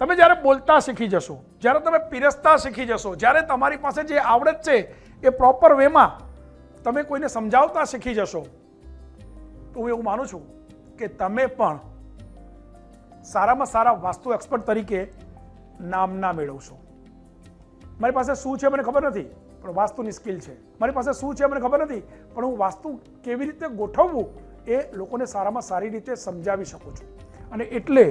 તમે જ્યારે બોલતા શીખી જશો, જ્યારે તમે પીરસતા શીખી જશો, જ્યારે તમારી પાસે જે આવડત છે એ પ્રોપર વેમાં તમે કોઈને સમજાવતા શીખી જશો, તો હું એવું માનું છું કે તમે પણ સારામાં સારા વાસ્તુ એક્સપર્ટ તરીકે નામના મેળવશો. મારી પાસે શું છે મને ખબર નથી, પણ વાસ્તુની સ્કિલ છે. મારી પાસે શું છે મને ખબર નથી, પણ હું વાસ્તુ કેવી રીતે ગોઠવવું એ લોકોને સારામાં સારી રીતે સમજાવી શકું છું. અને એટલે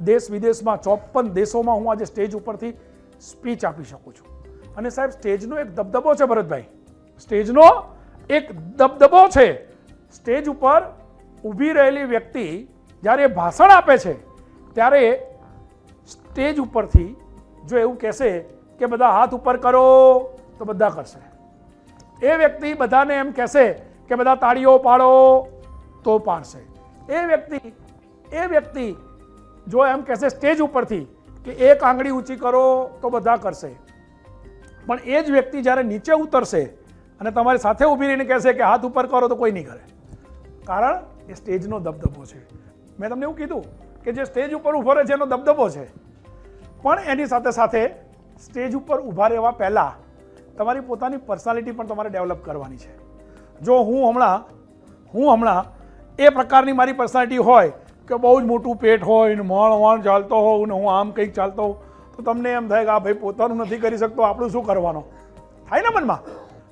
દેશ વિદેશમાં ચોપન દેશોમાં હું આજે સ્ટેજ ઉપરથી સ્પીચ આપી શકું છું. અને સાહેબ, સ્ટેજનો એક દબદબો છે ભરતભાઈ. સ્ટેજનો એક દબદબો છે. સ્ટેજ ઉપર ઊભી રહેલી વ્યક્તિ જ્યારે ભાષણ આપે છે, ત્યારે સ્ટેજ ઉપરથી જો એવું કહેશે કે બધા હાથ ઉપર કરો, તો બધા કરશે. એ વ્યક્તિ બધાને એમ કહેશે કે બધા તાળીઓ પાડો, તો પાડશે. એ વ્યક્તિ એ વ્યક્તિ જો એમ કહેશે સ્ટેજ ઉપરથી કે એક આંગળી ઊંચી કરો તો બધા કરશે. પણ એ જ વ્યક્તિ જ્યારે નીચે ઉતરશે અને તમારી સાથે ઊભી રહીને કહેશે કે હાથ ઉપર કરો તો કોઈ નહીં કરે. કારણ એ સ્ટેજનો દબદબો છે. મેં તમને એવું કીધું કે જે સ્ટેજ ઉપર ઊભો રહે છે એનો દબદબો છે. પણ એની સાથે સાથે સ્ટેજ ઉપર ઊભા રહેવા પહેલાં તમારી પોતાની પર્સનાલિટી પણ તમારે ડેવલપ કરવાની છે. જો હું હમણાં હું હમણાં એ પ્રકારની મારી પર્સનાલિટી હોય કે બહુ જ મોટું પેટ હોય ને મણ વણ ચાલતો હોઉં ને હું આમ કંઈક ચાલતો હોઉં, તો તમને એમ થાય કે આ ભાઈ પોતાનું નથી કરી શકતો, આપણું શું કરવાનું? થાય ને મનમાં?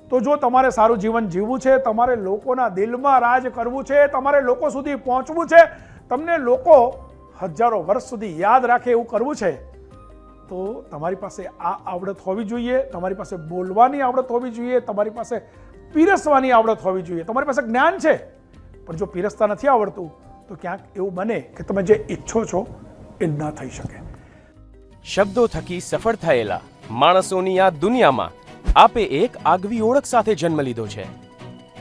તો જો તમારે સારું જીવન જીવવું છે, તમારે લોકોના દિલમાં રાજ કરવું છે, તમારે લોકો સુધી પહોંચવું છે, તમને લોકો હજારો વર્ષ સુધી યાદ રાખે એવું કરવું છે, તો તમારી પાસે આ આવડત હોવી જોઈએ, તમારી પાસે બોલવાની આવડત હોવી જોઈએ, તમારી પાસે પીરસવાની આવડત હોવી જોઈએ. તમારી પાસે જ્ઞાન છે, પણ જો પીરસતા નથી આવડતું તો ક્યાંક એવું બને કે તમે જે ઈચ્છો છો એ ન થઈ શકે. શબ્દો થકી સફળ થયેલા માણસોની આ દુનિયામાં આપે એક આગવી ઓળખ સાથે જન્મ લીધો છે.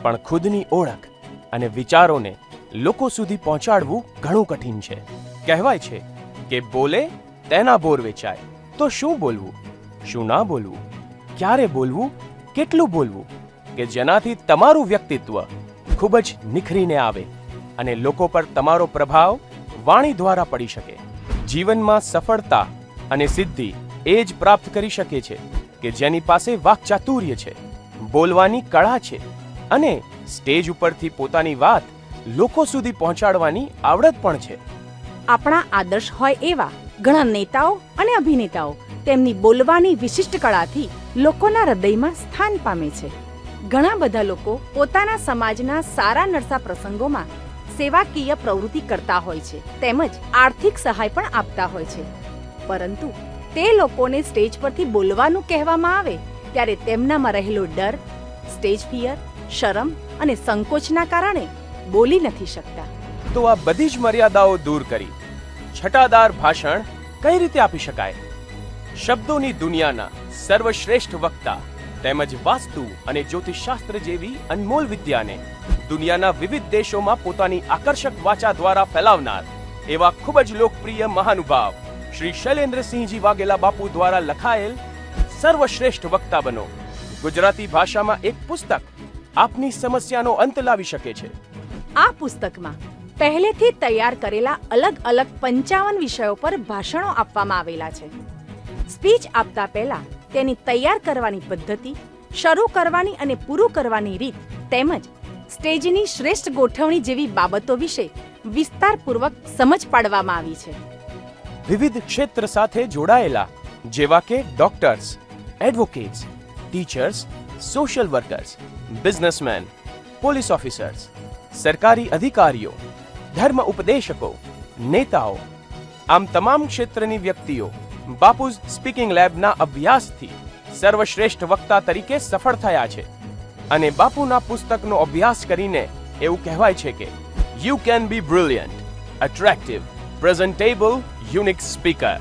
પણ ખુદની ઓળખ અને વિચારોને લોકો સુધી પહોંચાડવું ઘણું કઠિન છે. કહેવાય છે કે બોલે તેના બોર વેચાય. તો શું બોલવું? શું ના બોલવું? ક્યારે બોલવું? કેટલું બોલવું? કે જેનાથી તમારું વ્યક્તિત્વ ખૂબ જ નિખરીને આવે. અને લોકો પર તમારો પ્રભાવ વાણી દ્વારા પડી શકે. જીવનમાં સફળતા અને સિદ્ધિ એ જ પ્રાપ્ત કરી શકે છે કે જેની પાસે વાકચાતુર્ય છે, બોલવાની કળા છે અને સ્ટેજ ઉપરથી પોતાની વાત લોકો સુધી પહોંચાડવાની આવડત પણ છે. આપણા આદર્શ હોય એવા ઘણા નેતાઓ અને અભિનેતાઓ તેમની બોલવાની વિશિષ્ટ કળાથી લોકોના હૃદયમાં સ્થાન પામે છે. ઘણા બધા લોકો પોતાના સમાજના સારા નરસા પ્રસંગોમાં સેવાકીય પ્રવૃત્તિ કરતા હોય છે, તેમજ આર્થિક સહાય પણ આપતા હોય છે. પરંતુ તે લોકોને સ્ટેજ પરથી બોલવાનું કહેવામાં આવે, ત્યારે તેમનામાં રહેલો ડર, સ્ટેજ ફિયર, શરમ અને સંકોચના કારણે બોલી નથી શકતા. તો આ બધી જ મર્યાદાઓ દૂર કરી, છટાદાર ભાષણ કઈ રીતે આપી શકાય? શબ્દોની દુનિયાના સર્વશ્રેષ્ઠ વક્તા તેમજ વાસ્તુ અને જ્યોતિષશાસ્ત્ર જેવી અનમોલ વિદ્યાને દુનિયાના વિવિધ દેશોમાં પોતાની આકર્ષક વાચા દ્વારા ફેલાવનાર એવા ખૂબ જ લોકપ્રિય મહાનુભાવ શ્રી શૈલેન્દ્રસિંહજી વાઘેલા બાપુ દ્વારા લખાયેલ સર્વશ્રેષ્ઠ વક્તા બનો. ગુજરાતી ભાષામાં એક પુસ્તક આપની સમસ્યાનો અંત લાવી શકે છે. આ પુસ્તકમાં પહેલેથી તૈયાર કરેલા અલગ અલગ પંચાવન વિષયો પર ભાષણો આપવામાં આવેલા છે. સ્પીચ આપતા પહેલા તેની તૈયાર કરવાની પદ્ધતિ, શરૂ કરવાની અને પૂરું કરવાની રીત તેમજ સ્ટેજની શ્રેષ્ઠ ગોઠવણી જેવી બાબતો વિશે વિસ્તારપૂર્વક સમજ પાડવામાં આવી છે. વિવિધ ક્ષેત્ર સાથે જોડાયેલા, જેવા કે doctors, advocates, teachers, social workers, businessman, police officers, સરકારી અધિકારીઓ, ધર્મ ઉપદેશકો, નેતાઓ, આમ તમામ ક્ષેત્રની વ્યક્તિઓ બાપુઝ સ્પીકિંગ લેબના અભ્યાસથી સર્વશ્રેષ્ઠ વક્તા તરીકે સફળ થયા છે અને બાપુના પુસ્તકનો અભ્યાસ કરીને એવું કહેવાય છે કે you can be brilliant attractive presentable unique speaker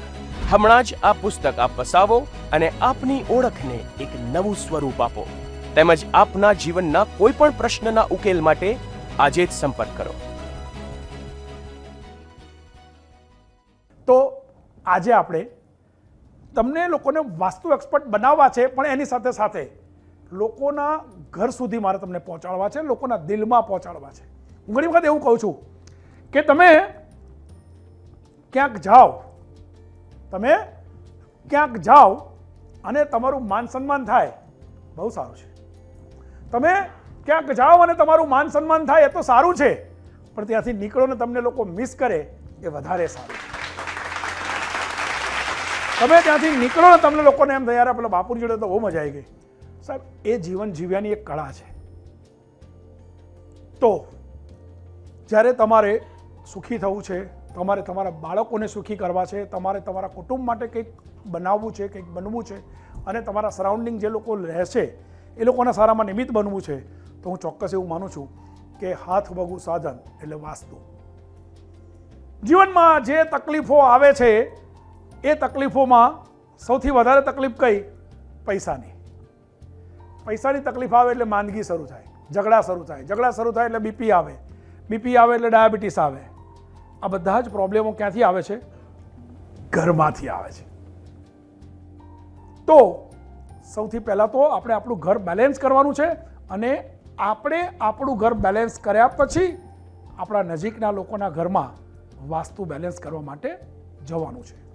હમણાં જ આ પુસ્તક આપ વસાવો અને આપની ઓળખને એક નવું સ્વરૂપ આપો. તેમજ આપના જીવનના કોઈ પણ પ્રશ્નના ઉકેલ માટે આજે જ સંપર્ક કરો. તો આજે આપણે તમને લોકોને વાસ્તુ એક્સપર્ટ બનાવવા છે, પણ એની સાથે સાથે લોકોના ઘર સુધી મારે તમને પહોંચાડવા છે, લોકોના દિલમાં પહોંચાડવા છે. હું ઘણી વખત એવું કહું છું કે તમે ક્યાંક જાઓ, તમે ક્યાંક જાઓ અને તમારું માન સન્માન થાય, બહુ સારું છે. તમે ક્યાંક જાઓ અને તમારું માન સન્માન થાય એ તો સારું છે, પણ ત્યાંથી નીકળો ને તમને લોકો મિસ કરે એ વધારે સારું છે. તમે ત્યાંથી નીકળો ને, તમને લોકોને એમ થયા પેલા બાપુજી જોડે તો બહુ મજા આવી ગઈ. સાહેબ, એ જીવન જીવ્યાની એક કળા છે. તો, જ્યારે તમારે સુખી થવું છે, તમારે તમારા બાળકોને સુખી કરવા છે, તમારે તમારા કુટુંબ માટે કંઈક બનાવવું છે, કંઈક બનવું છે, અને તમારા સરાઉન્ડિંગ જે લોકો રહેશે, એ લોકોના સારામાં નિમિત્ત બનવું છે, તો હું ચોક્કસ એવું માનું છું કે હાથ વગું સાધન એટલે વાસ્તુ. જીવનમાં જે તકલીફો આવે છે એ તકલીફોમાં સૌથી વધારે તકલીફ કઈ? પૈસાની. પૈસાની તકલીફ આવે એટલે માંદગી શરૂ થાય, ઝઘડા શરૂ થાય. ઝઘડા શરૂ થાય એટલે બીપી આવે. બીપી આવે એટલે ડાયાબિટીસ આવે. આ બધા જ પ્રોબ્લેમો ક્યાંથી આવે છે? ઘરમાંથી આવે છે. તો સૌથી પહેલાં તો આપણે આપણું ઘર બેલેન્સ કરવાનું છે અને આપણે આપણું ઘર બેલેન્સ કર્યા પછી આપણા નજીકના લોકોના ઘરમાં વાસ્તુ બેલેન્સ કરવા માટે જવાનું છે.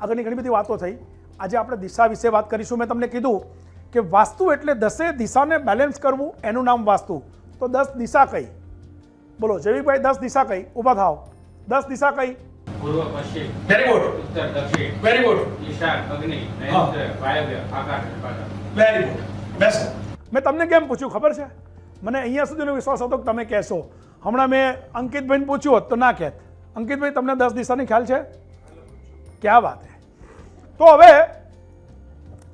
આગળની ઘણી બધી વાતો થઈ. આજે આપણે દિશા વિશે વાત કરીશું. મેં તમને કીધું કે વાસ્તુ એટલે દસે દિશાને બેલેન્સ કરવું એનું નામ વાસ્તુ. તો દસ દિશા કઈ? બોલો જયવીભાઈ દસ દિશા કઈ? ઊભા થાવ દસ દિશા કઈ? પૂર્વ પશ્ચિમ. વેરી ગુડ ઉત્તર દક્ષિણ. વેરી ગુડ ઈશાન અગ્નિ નૈઋત્ય વાયવ્ય આકાશ વેરી ગુડ બેસો મેં તમને કેમ પૂછ્યું? ખબર છે? મને અહીંયા સુધીનો વિશ્વાસ હતો કે તમે કહેશો. હમણાં મેં અંકિતભાઈને પૂછ્યું હોત તો ના કહેત. અંકિતભાઈ તમને દસ દિશાની ખ્યાલ છે? ક્યાં વાત હે? તો હવે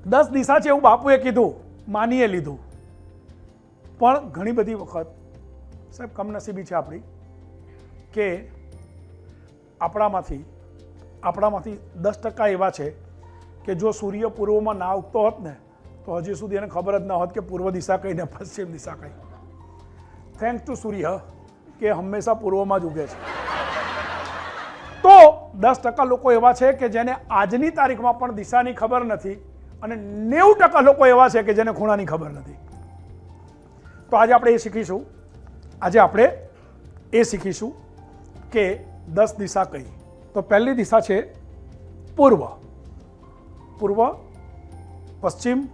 દસ દિશા છે એવું બાપુએ કીધું, માનીએ લીધું. પણ ઘણી બધી વખત, સાહેબ, કમનસીબી છે આપણી, કે આપણામાંથી આપણામાંથી દસ ટકા એવા છે કે જો સૂર્ય પૂર્વમાં ના ઉગતો હોત ને, તો હજી સુધી એને ખબર જ ન હોત કે પૂર્વ દિશા કઈ ને પશ્ચિમ દિશા કઈ. થેન્ક્સ ટુ સૂર્ય, કે હંમેશા પૂર્વમાં જ ઉગે છે. દસ ટકા લોકો એવા છે કે જેને આજની તારીખમાં પણ દિશાની ખબર નથી અને નેવું ટકા લોકો એવા છે કે જેને ખૂણાની ખબર નથી. તો આજે આપણે એ શીખીશું. આજે આપણે એ શીખીશું કે દસ દિશા કઈ. તો પહેલી દિશા છે પૂર્વ. પૂર્વ, પશ્ચિમ,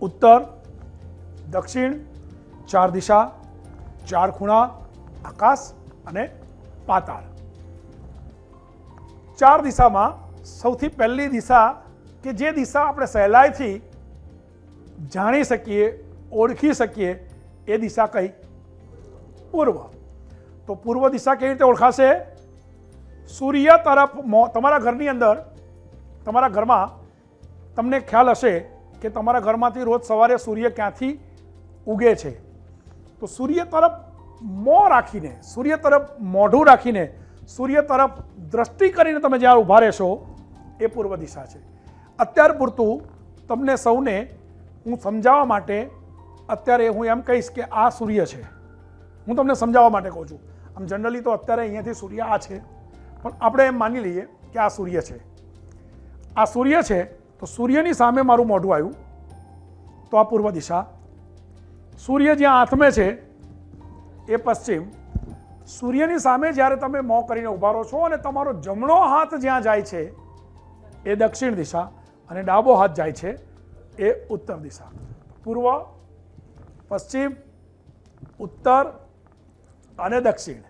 ઉત્તર, દક્ષિણ, ચાર દિશા, ચાર ખૂણા, આકાશ અને પાતાળ. ચાર દિશામાં સૌથી પહેલી દિશા કે જે દિશા આપણે સહેલાઈથી જાણી શકીએ, ઓળખી શકીએ, એ દિશા કઈ પૂર્વ. તો પૂર્વ દિશા કેવી રીતે ઓળખાશે? સૂર્ય તરફ તમારા ઘરની અંદર, તમારા ઘરમાં તમને ખ્યાલ હશે કે તમારા ઘરમાંથી રોજ સવારે સૂર્ય ક્યાંથી ઉગે છે. તો સૂર્ય તરફ મોં રાખીને, સૂર્ય તરફ મોઢું રાખીને સૂર્ય તરફ દ્રષ્ટિ કરીને તમે જ્યાં ઊભા રહેશો, એ પૂર્વ દિશા છે. અત્યાર પૂરતું તમને સૌને હું સમજાવવા માટે અત્યારે હું એમ કહીશ કે આ સૂર્ય છે. હું તમને સમજાવવા માટે કહું છું. આમ જનરલી તો અત્યારે અહીંયાથી સૂર્ય આ છે, પણ આપણે એમ માની લઈએ કે આ સૂર્ય છે. આ સૂર્ય છે, તો સૂર્યની સામે મારું મોઢું આવ્યું, તો આ પૂર્વ દિશા. સૂર્ય જ્યાં આથમે છે, એ પશ્ચિમ સૂર્યની સામે જ્યારે તમે મોં કરીને ઊભા રહો છો અને તમારો જમણો હાથ જ્યાં જાય છે, એ દક્ષિણ દિશા અને ડાબો હાથ જાય છે, એ ઉત્તર દિશા. પૂર્વ, પશ્ચિમ, ઉત્તર અને દક્ષિણ.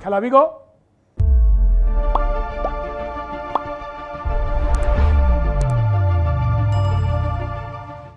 ખ્યાલ આવી ગયો?